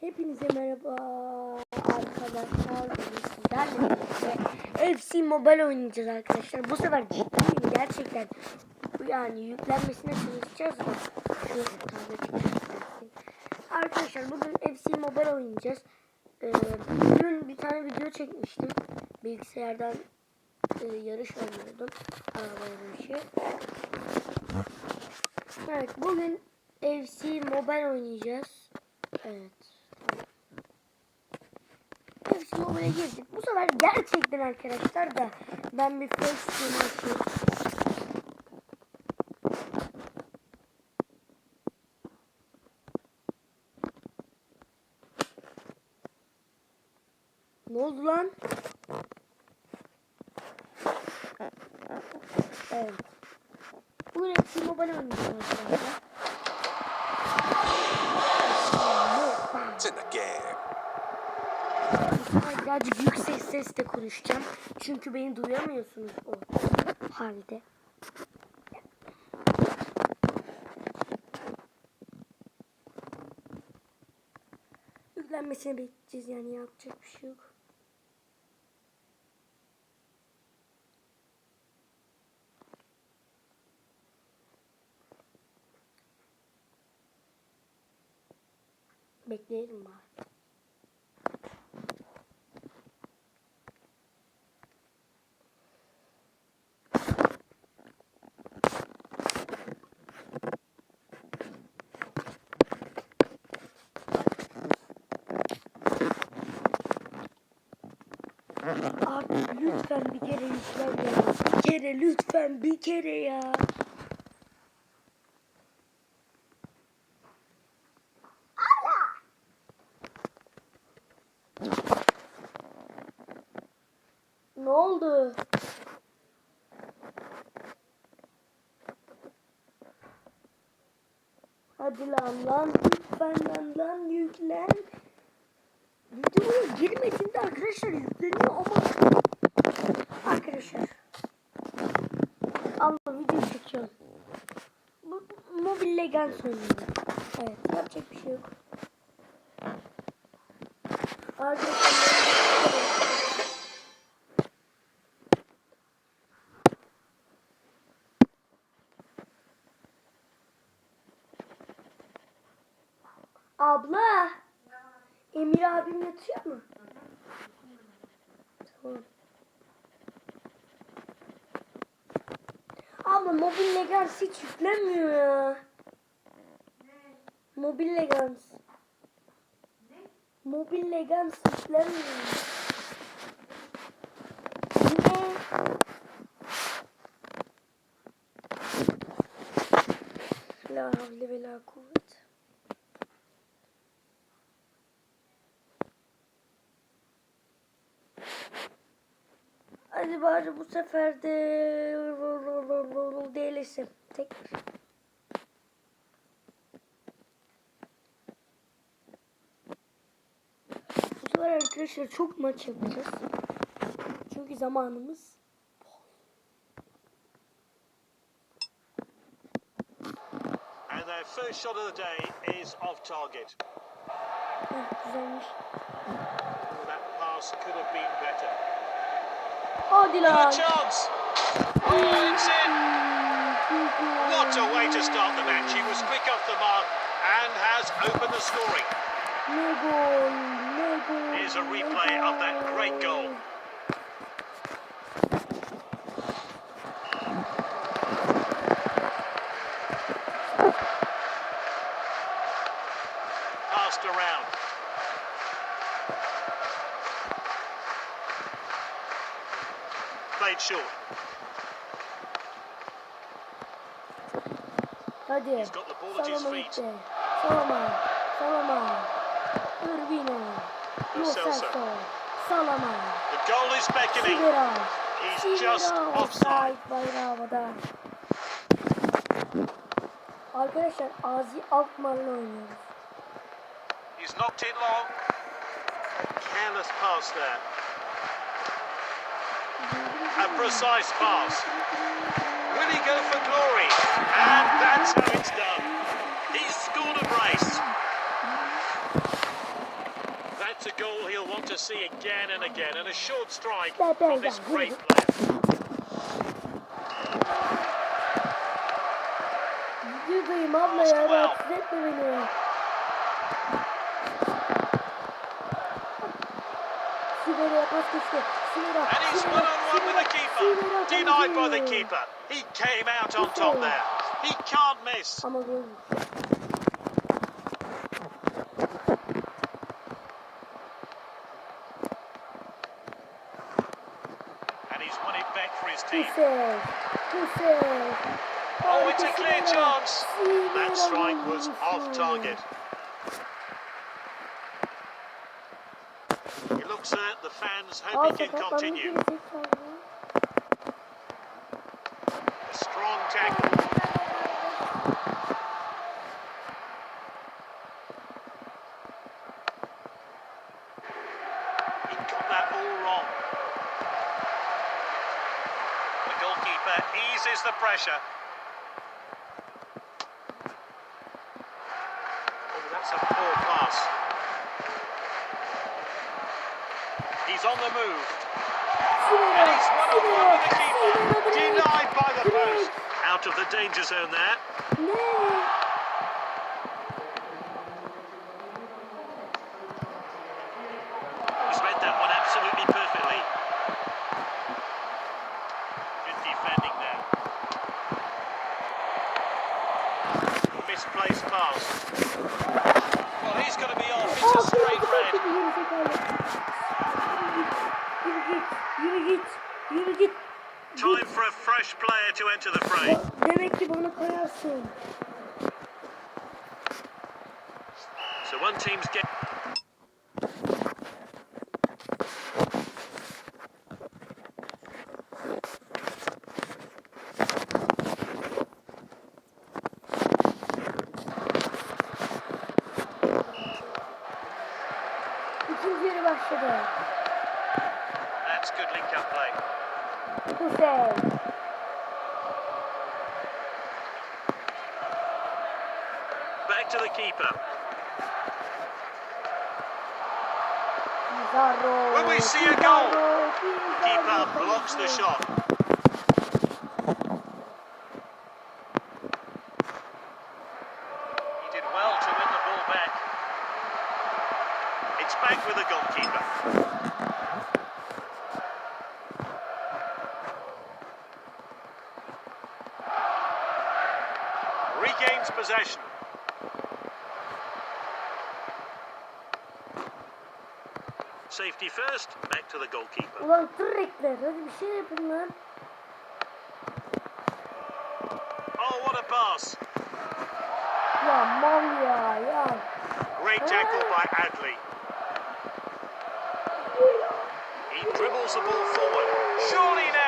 Hepinize merhaba arkadaşlar. Sizlerle birlikte FC Mobile oynayacağız arkadaşlar. Bu sefer ciddiyim gerçekten. Yani yüklenmesine çalışacağız. Arkadaşlar bugün FC Mobile oynayacağız. Ee, dün bir tane video çekmiştim. Bilgisayardan e, yarış oynuyordum. Araba yarışı. Evet bugün FC Mobile oynayacağız. Evet. FC Mobile'e girdik. Bu sefer gerçekten arkadaşlar da ben bir face screen açayım. Ne oldu lan? Evet. Bugün FC Mobile oynayacağız arkadaşlar. It's in the game. Ama birazcık yüksek sesle konuşacağım. Çünkü beni duyamıyorsunuz o halde. Yüklenmesini bekleyeceğiz yani yapacak bir şey yok. Bekleyelim bari. Lütfen bir kere yüklen ya. Bir kere lütfen bir kere ya. Ne oldu? Hadi lan lan lütfen lan lan yüklen. Videoya girmediğinde arkadaşlar yükleniyor ama arkadaşlar Allah video çekiyorum. Bu Mobile Legends oynuyorum. Evet yapacak bir şey yok. Abla. Emir abim yatıyor mu? Tamam. Abla Mobil Legends hiç yüklenmiyor ya. Mobil Legends. Mobil Legends yüklenmiyor. Niye? La havle ve la kuvvet. Hadi bari bu sefer de değilsin. Tekrar. Bu sefer arkadaşlar çok maç yapacağız. Çünkü zamanımız And their first shot of the day is off target. Güzelmiş. That pass could have been better. Hadi lan. Good chance. Oh, it's in. What a way to start the match. He was quick off the mark and has opened the scoring. Ne gol, ne gol. Here's a replay of that great goal. Passed around. Played short. Hadi. He's got the ball at his feet. gitti. Salama. Celso. Lo Salama. The goal is beckoning. He's just offside. Bayrağı havada. Arkadaşlar Azi Alkmaar'la oynuyoruz. He's knocked it long. Careless pass there. A precise pass. Will he go for glory? And that's how it's done. He's scored a brace. That's a goal he'll want to see again and again, and a short strike from this great player. Videodayım abla ya. Rahatsız etme beni. Silvera'ya pas geçti. Silvera. And he's Silvera, one on one with the keeper. Denied by the keeper. He came out on top there. He can't miss. Ama gol. And he's won it his team. Güzel. Güzel. Oh, it's a clear chance. That strike was off target. It looks that the fans hope he can continue. A strong tackle. He got that all wrong. The goalkeeper eases the pressure. Oh, that's a poor pass. He's on the move. And he's one on one with the keeper. Denied by the post. Out of the danger zone there. Ne? He's read that one absolutely perfectly. Good defending there. Misplaced pass. Well, he's going to be off. Aa, It's a straight kırmızı red. kart yedi gerizekalı. Yürü git. Yürü git. Yürü git. Time for a fresh player to enter the fray. Demek ki bana koyarsın. So one team's get. İkinci yarı başladı. That's good link-up play. Güzel. Back to the keeper. Pizarro. Will we see a goal? Pizarro, Keeper blocks the shot. He did well to win the ball back. It's back with the goalkeeper. Regains possession. Safety first, back to the goalkeeper. Ulan tırrekler. Hadi bir şey yapın lan. Oh, what a pass! Ya mal ya ya. Great tackle by Adley. He dribbles the ball forward. Surely now!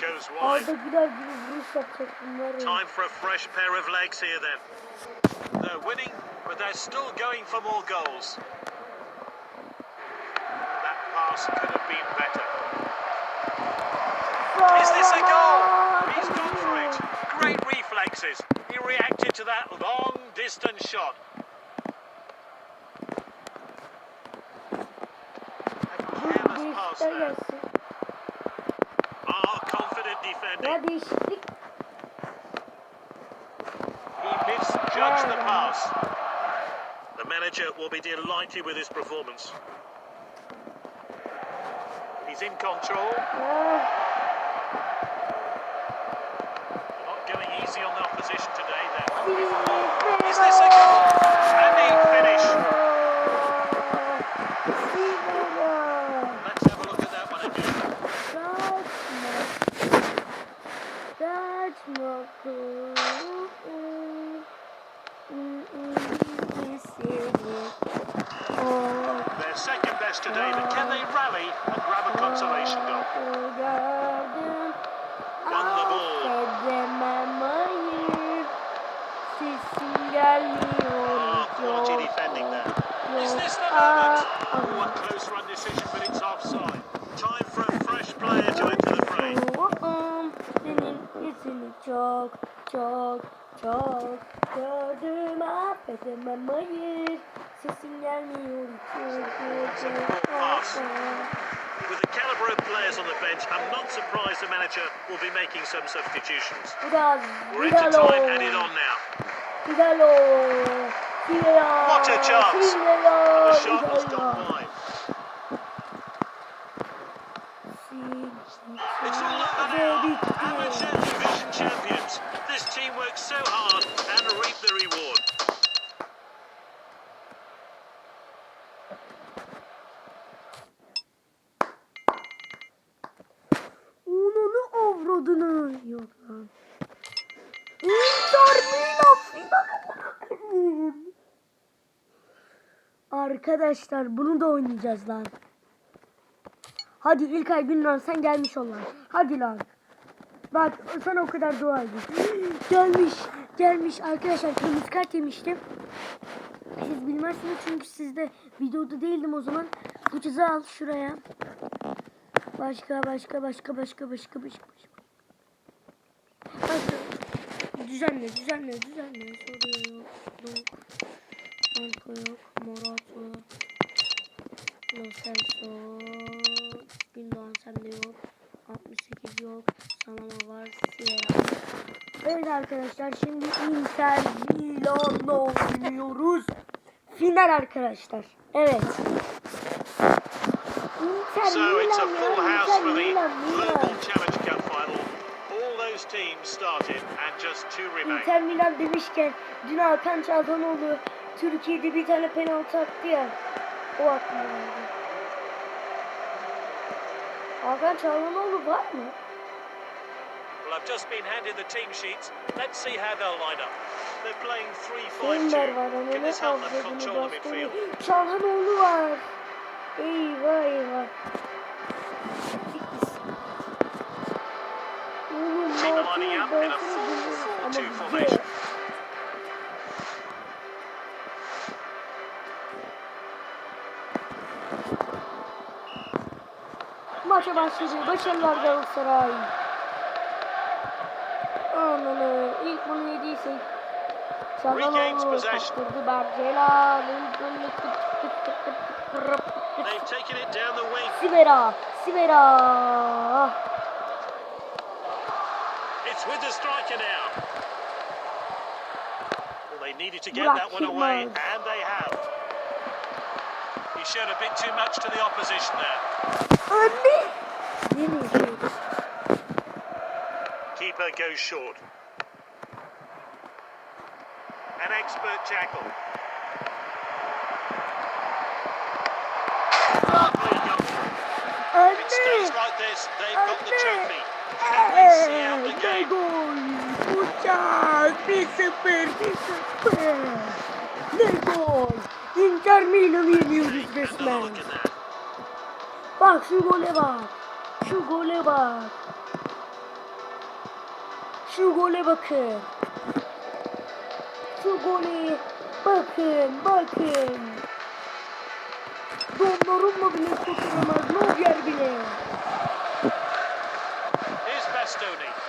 Goes wide. Güler gibi vuruş yapacak bunlar. ya. Time for a fresh pair of legs here then. They're winning, but they're still going for more goals. That pass could have been better. Is this a goal? He's gone for it. Great reflexes. He reacted to that long distance shot. A careless pass there. Defending. Ya değişiklik. He misjudged the pass. The manager will be delighted with his performance. He's in control, Ha. not going easy on the opposition today. They're Is hungry for more. Is this a goal? A neat finish. Let's have a look at that one again. They're second best today, but can they rally and grab a consolation goal? Won the ball. Ah, quality defending there. Is this the moment? Oh, a close run decision, but it's offside. Time for a fresh player to enter the fray. Senin yüzünü çok çok çok gördüm affedemem hayır Sesin gelmiyor. Pass. With the calibre of players on the bench, I'm not surprised the manager will be making some substitutions. We're into time, headed on now. What a chance. Vidalo. The shot Vidalo. gone wide. Worked so hard and reaped the reward. Ununu avradını. Yok lan. Arkadaşlar bunu da oynayacağız lan. Hadi İlkay Gündoğan sen gelmiş ol lan. Hadi lan. Bak sana o kadar dua edin. gelmiş. Gelmiş arkadaşlar kırmızı kart yemiştim. Siz bilmezsiniz çünkü sizde videoda değildim o zaman. Bu ceza al şuraya. Başka başka başka başka başka başka başka. Başka. Düzenle düzenle düzenle. Soru yok. Marco yok. Morato. Lo Celso. Gündoğan sende yok. 68 yok. Salama var. Sierra. Evet arkadaşlar şimdi Inter Milan'la oynuyoruz. Final arkadaşlar. Evet. Inter Milan ya, Inter Milan, Milan. Inter Milan demişken dün Hakan Çalhanoğlu Türkiye'de bir tane penaltı attı ya. O aklıma geldi. Hakan Çalhanoğlu var mı? Well, I've just been handed the team sheets. Let's see how they'll line up. They're playing 3-5-2. Önder var ama Can this help them control the midfield? Çalhanoğlu var. Eyvah eyvah. Team lining up in a ben sana demiyorum 4-4-2 ama güzel. formation. Maça başladı. Başarılar Galatasaray. Ananı ilk bunu yediysek. Regains possession. They've taken it down the wing. Sibera. Sibera. It's with the striker now. Well, they needed to get Burak that one away, and they have. He showed a bit too much to the opposition there. Anne. Keeper goes short. An expert tackle. If it stays like this, they've got the trophy. Can they see out the game? gol. Uçak. 1-0. 1-0. Ne gol. Inter Milan'ı yeniyoruz Have a resmen. look at that. Bak şu gole bak. Şu gole bak. Şu gole bakın. Şu gole bakın, bakın. Donlarım mı bile kurtulamaz, Noyer bile.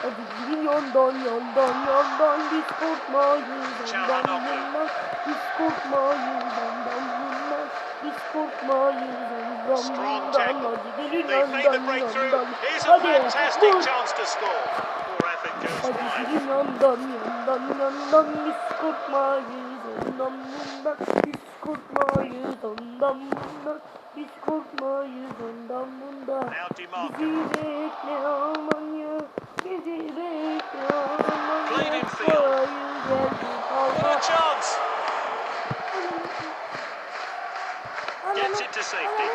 Hadi gidiyorum don yon don yon don biz korkmayın don don yon biz korkmayın ondan Strong tackle. They made the breakthrough. Here's a fantastic chance to score. Poor effort goes wide. biz korkmayız ondan bundan biz korkmayız ondan bundan biz korkmayız ondan bundan. Bizi bekle Almanya, bizi bekle Almanya. Played in field. What a chance! Gets it to safety.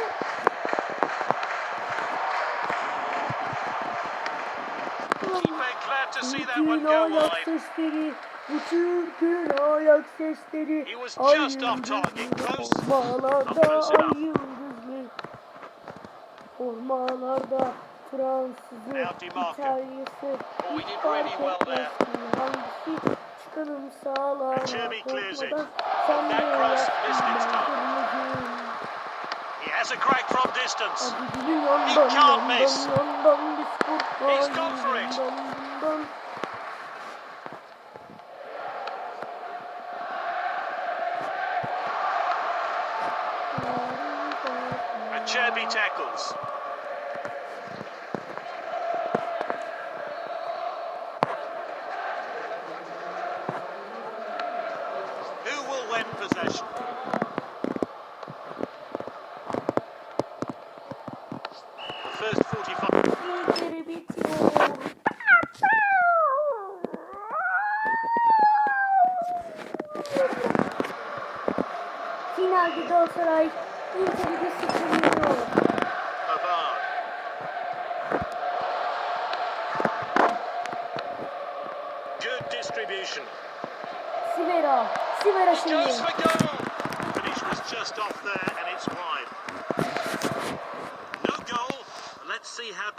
Keeper glad to see that one go wide. Bütün ayak sesleri. He was just off target, close. Ormanlarda ay yıldızlı Ormanlarda Fransızı İtalyası Hiç fark etmesin Hangisi çıkanım sağlar Korkmadan sen de yakınlar Kırmızı has a crack from distance. Hadi gidin yandan He can't miss. yandan biz korkmayız. He's gone for it. Cherby tackles.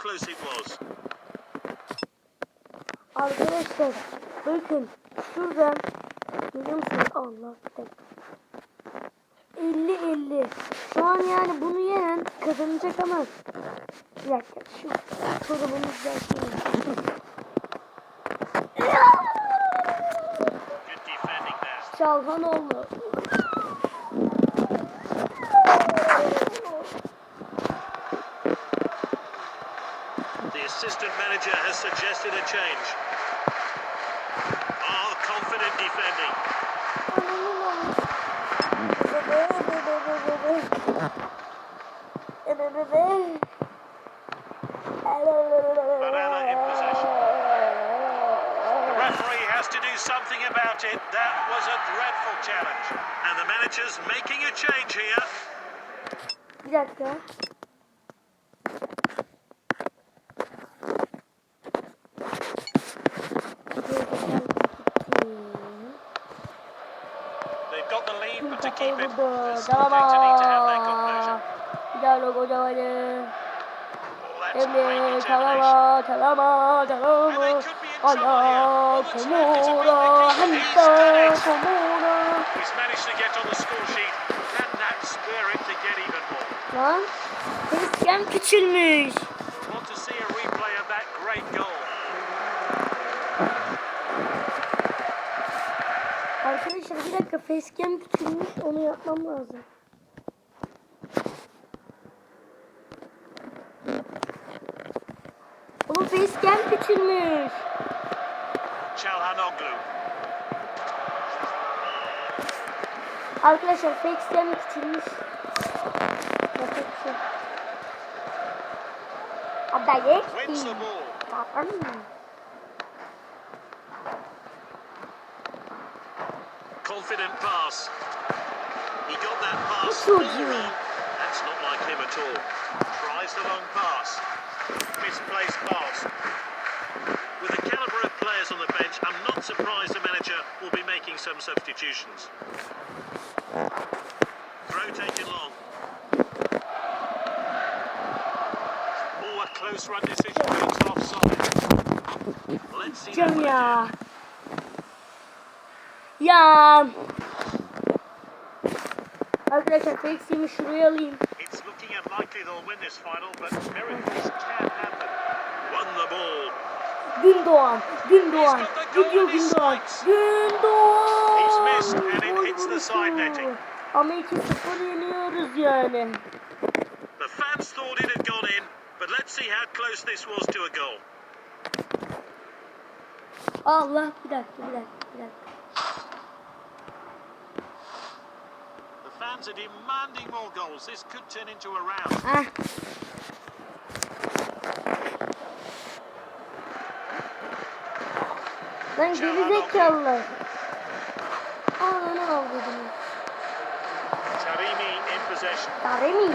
Close it was. Arkadaşlar bakın şuradan görüyor musunuz? Allah bir dakika. 50 50. Şu an yani bunu yenen kazanacak ama bir dakika şu sorumunu düzelteyim. Çalhanoğlu. The assistant manager has suggested a change. Oh, confident defending. Banana in possession. The referee has to do something about it. That was a dreadful challenge. And the manager's making a change here. Bir dakika. They've got the lead, but to keep it, they're still going to need to have composure. Tamam. Bir daha logo cevabı. That's great Emre Ala komura hanta komura. He's managed to get on the score sheet. Can that spur to get even more? Lan tezgahım küçülmüş. Want to see a replay of that great goal. Arkadaşlar bir dakika facecam küçülmüş onu yapmam lazım. Facecam küçülmüş. Çalhanoglu. Arkadaşlar facecam küçülmüş. Yapacak bir şey. Adalet Wins the değil. ball. Tamam. Confident pass. He got that pass Good all you. That's not like him at all. Tries the long pass. Misplaced pass. With the calibre of players on the bench, I'm not surprised the manager will be making some substitutions. Throw taken long. Oh, a close run decision, it's offside. Let's see that Can one ya. again. Ya. Arkadaşlar facecam'i şuraya alayım. Unlikely they'll win this final, but miracles can happen. Won the ball. Gündoğan, Gündoğan, gidiyor Gündoğan, Gündoğan. He's missed and it hits the side netting. Ama 2-0 yeniyoruz yani. The fans thought it had gone in, but let's see how close this was to a goal. Allah bir dakika bir dakika bir dakika. The fans are demanding more goals. This could turn into a round. Heh. Lan gerizekalılar. Ananı avladım. Tarimi in possession. Taremi.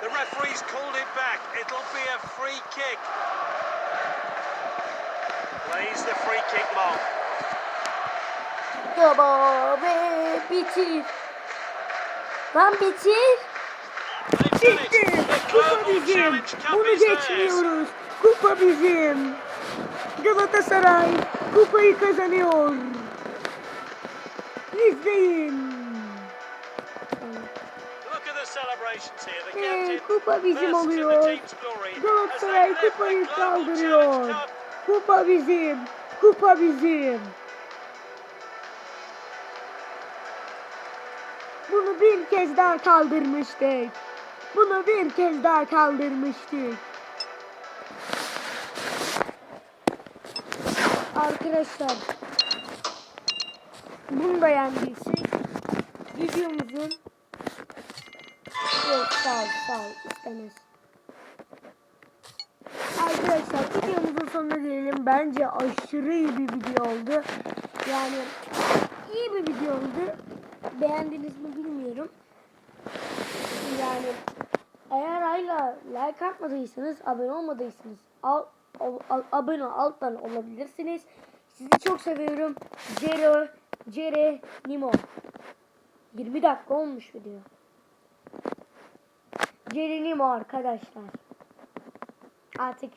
The referee's called it back. It'll be a free kick. Plays the free kick long. Patlama ve bitir. Lan bitir. Bitti. Kupa bizim. Bunu geçmiyoruz. Kupa bizim. Galatasaray kupayı kazanıyor. İzleyin. Ve kupa bizim oluyor. Galatasaray kupayı kaldırıyor. Kupa bizim. Kupa bizim. Bunu bir kez daha kaldırmıştık. Bunu bir kez daha kaldırmıştık. Arkadaşlar bunu da yendiysek videomuzun yok sağ ol sağ ol istemez. Arkadaşlar videomuzun sonuna gelelim. Bence aşırı iyi bir video oldu. Yani iyi bir video oldu. Beğendiniz mi bilmiyorum. Yani eğer hala like atmadıysanız, abone olmadıysanız al, al- al- abone alttan olabilirsiniz. Sizi çok seviyorum. Cero, Cere, Nimo. 20 dakika olmuş video. Cere Nimo arkadaşlar. Artık